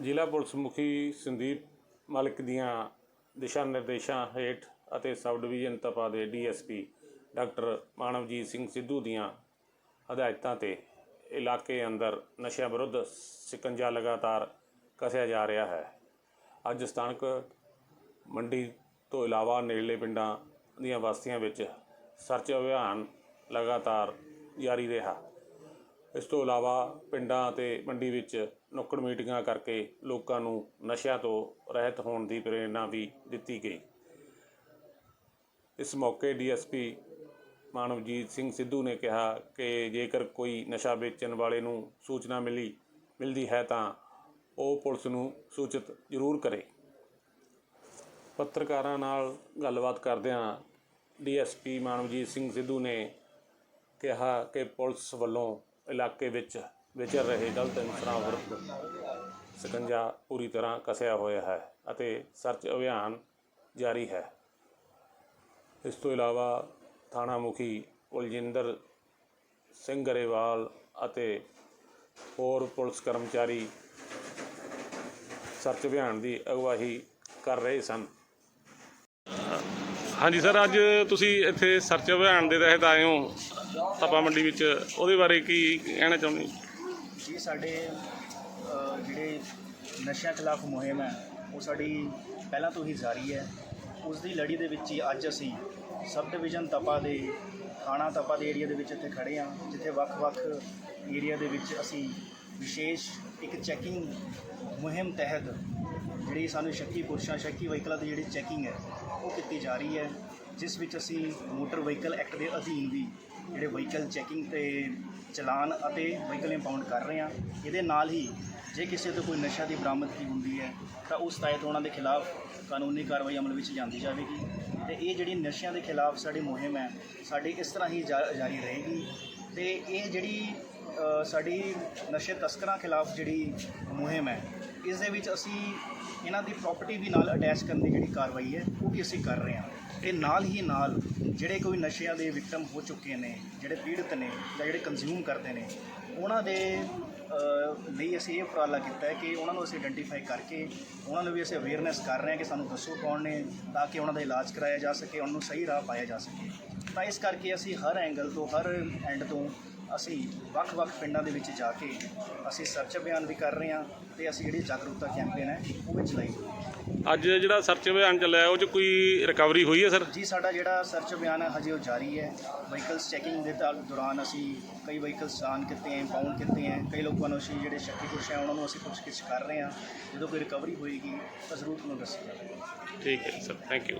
ਜ਼ਿਲ੍ਹਾ ਪੁਲਿਸ ਮੁਖੀ ਸੰਦੀਪ ਮਲਿਕ ਦੀਆਂ ਦਿਸ਼ਾ ਨਿਰਦੇਸ਼ਾਂ ਹੇਠ ਅਤੇ ਸਬ ਡਿਵੀਜ਼ਨ ਤਪਾ ਦੇ ਡੀਐਸਪੀ ਡਾਕਟਰ ਮਾਨਵਜੀਤ ਸਿੰਘ ਸਿੱਧੂ ਦੀਆਂ ਹਦਾਇਤਾਂ ਤੇ ਇਲਾਕੇ ਅੰਦਰ ਨਸ਼ਿਆਂ ਵਿਰੁੱਧ ਸਿਕੰਜਾ ਲਗਾਤਾਰ ਕੱਸਿਆ ਜਾ ਰਿਹਾ ਹੈ। ਅੱਜ ਸਥਾਨਕ ਮੰਡੀ ਤੋਂ ਇਲਾਵਾ ਨੇੜਲੇ ਪਿੰਡਾਂ ਦੀਆਂ ਬਸਤੀਆਂ ਵਿੱਚ ਸਰਚ ਅਭਿਆਨ ਲਗਾਤਾਰ ਜਾਰੀ ਰਿਹਾ। ਇਸ ਤੋਂ ਇਲਾਵਾ ਪਿੰਡਾਂ ਅਤੇ ਮੰਡੀ ਵਿੱਚ ਨੁੱਕੜ ਮੀਟਿੰਗਾਂ ਕਰਕੇ ਲੋਕਾਂ ਨੂੰ ਨਸ਼ਿਆਂ ਤੋਂ ਰਹਿਤ ਹੋਣ ਦੀ ਪ੍ਰੇਰਣਾ ਵੀ ਦਿੱਤੀ ਗਈ। ਇਸ ਮੌਕੇ ਡੀਐਸਪੀ ਮਾਨਵਜੀਤ ਸਿੰਘ ਸਿੱਧੂ ਨੇ ਕਿਹਾ ਕਿ ਜੇਕਰ ਕੋਈ ਨਸ਼ਾ ਵੇਚਣ ਵਾਲੇ ਨੂੰ ਸੂਚਨਾ ਮਿਲੀ, ਮਿਲਦੀ ਹੈ ਤਾਂ ਉਹ ਪੁਲਿਸ ਨੂੰ ਸੂਚਿਤ ਜ਼ਰੂਰ ਕਰੇ। ਪੱਤਰਕਾਰਾਂ ਨਾਲ ਗੱਲਬਾਤ ਕਰਦਿਆਂ ਡੀਐਸਪੀ ਮਾਨਵਜੀਤ ਸਿੰਘ ਸਿੱਧੂ ਨੇ ਕਿਹਾ ਕਿ ਪੁਲਿਸ ਵੱਲੋਂ ਇਲਾਕੇ ਵਿੱਚ ਵਿਚਰ ਰਹੇ ਗਲਤ ਅਨਸਰਾਂ ਵਿਰੁੱਧ ਸਕੰਜਾ ਪੂਰੀ ਤਰ੍ਹਾਂ ਕਸਿਆ ਹੋਇਆ ਹੈ ਅਤੇ ਸਰਚ ਅਭਿਆਨ ਜਾਰੀ ਹੈ। ਇਸ ਤੋਂ ਇਲਾਵਾ ਥਾਣਾ ਮੁਖੀ ਕੁਲਜਿੰਦਰ ਸਿੰਘ ਗਰੇਵਾਲ ਅਤੇ ਹੋਰ ਪੁਲਿਸ ਕਰਮਚਾਰੀ ਸਰਚ ਅਭਿਆਨ ਦੀ ਅਗਵਾਈ ਕਰ ਰਹੇ ਸਨ। ਹਾਂਜੀ ਸਰ ਅੱਜ ਤੁਸੀਂ ਇੱਥੇ ਸਰਚ ਅਭਿਆਨ ਦੇ ਤਹਿਤ ਆਏ ਹੋ ਤਪਾ ਮੰਡੀ ਵਿੱਚ। ਉਹਦੇ ਬਾਰੇ ਕੀ ਕਹਿਣਾ ਚਾਹੁੰਦੇ ਜੀ ਸਾਡੇ ਅ, ਜਿਹੜੇ ਨਸ਼ਿਆਂ ਖਿਲਾਫ ਮੁਹਿੰਮ ਹੈ ਉਹ ਸਾਡੀ ਪਹਿਲਾਂ ਤੋਂ ਹੀ ਜਾਰੀ ਹੈ। ਉਸ ਦੀ ਲੜੀ ਦੇ ਵਿੱਚ ਹੀ ਅੱਜ ਅਸੀਂ ਸਬ ਡਿਵੀਜ਼ਨ ਤਪਾ ਦੇ ਥਾਣਾ ਤਪਾ ਦੇ ਏਰੀਆ ਦੇ ਵਿੱਚ ਇੱਥੇ ਖੜੇ ਹਾਂ ਜਿੱਥੇ ਵੱਖ-ਵੱਖ ਏਰੀਆ ਦੇ ਵਿੱਚ ਅਸੀਂ ਵਿਸ਼ੇਸ਼ ਇੱਕ ਚੈਕਿੰਗ ਮੁਹਿੰਮ ਤਹਿਤ ਜਿਹੜੀ ਸਾਨੂੰ ਸ਼ੱਕੀ ਪੁਰਸ਼ਾਂ ਸ਼ੱਕੀ ਵਹੀਕਲਾਂ ਦੀ ਜਿਹੜੀ ਚੈਕਿੰਗ ਹੈ ਉਹ ਕੀਤੀ ਜਾ ਰਹੀ ਹੈ, ਜਿਸ ਵਿੱਚ ਅਸੀਂ ਮੋਟਰ ਵਹੀਕਲ ਐਕਟ ਦੇ ਅਧੀਨ ਵੀ ਜਿਹੜੇ ਵਹੀਕਲ ਚੈਕਿੰਗ ਤੇ ਚਲਾਨ ਅਤੇ ਵਹੀਕਲ ਇੰਪਾਊਂਡ ਕਰ ਰਹੇ ਹਾਂ, ਇਹਦੇ ਨਾਲ ਹੀ ਜੇ ਕਿਸੇ ਤੋਂ ਕੋਈ ਨਸ਼ਾ ਦੀ ਬਰਾਮਦਗੀ ਹੁੰਦੀ ਹੈ, ਤਾਂ ਉਸ ਤਹਿਤ ਉਹਨਾਂ ਦੇ ਖਿਲਾਫ ਕਾਨੂੰਨੀ ਕਾਰਵਾਈ ਅਮਲ ਵਿੱਚ ਜਾਂਦੀ ਜਾਵੇਗੀ। ਤੇ ਇਹ ਜਿਹੜੀ ਨਸ਼ਿਆਂ ਦੇ ਖਿਲਾਫ ਸਾਡੀ ਮੁਹਿੰਮ ਹੈ, ਸਾਡੀ ਇਸ ਤਰ੍ਹਾਂ ਹੀ ਜਾ- ਜਾਰੀ ਰਹੇਗੀ। ਤੇ ਇਹ ਜਿਹੜੀ ਸਾਡੀ ਨਸ਼ੇ ਤਸਕਰਾਂ ਖਿਲਾਫ ਜਿਹੜੀ ਮੁਹਿੰਮ ਹੈ, ਇਸ ਦੇ ਵਿੱਚ ਅਸੀਂ ਇਹਨਾਂ ਦੀ ਪ੍ਰਾਪਰਟੀ ਵੀ ਨਾਲ ਅਟੈਚ ਕਰਨ ਦੀ ਜਿਹੜੀ ਕਾਰਵਾਈ ਹੈ, ਉਹ ਵੀ ਅਸੀਂ ਕਰ ਰਹੇ ਹਾਂ। ਤੇ ਨਾਲ ਹੀ ਨਾਲ ਜਿਹੜੇ ਕੋਈ ਨਸ਼ਿਆਂ ਦੇ ਵਿਕਟਮ ਹੋ ਚੁੱਕੇ ਨੇ, ਜਿਹੜੇ ਪੀੜਤ ਨੇ ਜਾਂ ਜਿਹੜੇ ਕੰਜ਼ਿਊਮ ਕਰਦੇ ਨੇ, ਉਹਨਾਂ ਦੇ ਲਈ ਅਸੀਂ ਇਹ ਉਪਰਾਲਾ ਕੀਤਾ ਹੈ ਕਿ ਉਹਨਾਂ ਨੂੰ ਅਸੀਂ ਆਇਡੈਂਟੀਫਾਈ ਕਰਕੇ, ਉਹਨਾਂ ਨੂੰ ਵੀ ਅਸੀਂ ਅਵੇਅਰਨੈਸ ਕਰ ਰਹੇ ਹਾਂ ਕਿ ਸਾਨੂੰ ਦੱਸੋ ਕੌਣ ਨੇ, ਤਾਂ ਕਿ ਉਹਨਾਂ ਦਾ ਇਲਾਜ ਕਰਾਇਆ ਜਾ ਸਕੇ, ਉਹਨਾਂ ਨੂੰ ਸਹੀ ਰਾਹ ਪਾਇਆ ਜਾ ਸਕੇ। ਤਾਂ ਇਸ ਕਰਕੇ ਅਸੀਂ ਹਰ ਐਂਗਲ ਤੋਂ, ਹਰ ਐਂਡ ਤੋਂ ਅਸੀਂ ਵੱਖ-ਵੱਖ ਪਿੰਡਾਂ ਦੇ ਵਿੱਚ ਜਾ ਕੇ ਅਸੀਂ ਸਰਚ ਅਭਿਆਨ ਵੀ ਕਰ ਰਹੇ ਹਾਂ ਤੇ ਅਸੀਂ ਜਿਹੜੀ ਜਾਗਰੂਕਤਾ ਕੈਂਪੇਨ ਹੈ ਉਹ ਵੀ ਚਲਾਈ ਅੱਜ ਜਿਹੜਾ ਸਰਚ ਅਭਿਆਨ ਚੱਲਿਆ ਉਹ 'ਚ ਕੋਈ ਰਿਕਵਰੀ ਹੋਈ ਹੈ ਸਰ? ਜੀ ਸਾਡਾ ਜਿਹੜਾ ਸਰਚ ਅਭਿਆਨ ਹੈ ਹਜੇ ਉਹ ਜਾਰੀ ਹੈ। ਵਹੀਕਲਸ ਚੈਕਿੰਗ ਦੇ ਦੌਰਾਨ ਅਸੀਂ ਕਈ ਵਹੀਕਲਸ ਚਾਲਾਨ ਕੀਤੇ ਹੈ ਇੰਪਾਊਂਡ ਕੀਤੇ ਹੈ। ਕਈ ਲੋਕਾਂ ਨੂੰ ਅਸੀਂ ਜਿਹੜੇ ਸ਼ੱਕੀ ਪੁਰਸ਼ ਹੈ ਉਹਨਾਂ ਨੂੰ ਅਸੀਂ ਪੁੱਛਗਿੱਛ ਕਰ ਰਹੇ ਹਾਂ। ਜਦੋਂ ਕੋਈ ਰਿਕਵਰੀ ਹੋਏਗੀ ਤਾਂ ਜ਼ਰੂਰ ਤੁਹਾਨੂੰ ਦੱਸੀ ਜਾਵੇਗੀ। ਠੀਕ ਹੈ ਸਰ ਥੈਂਕ ਯੂ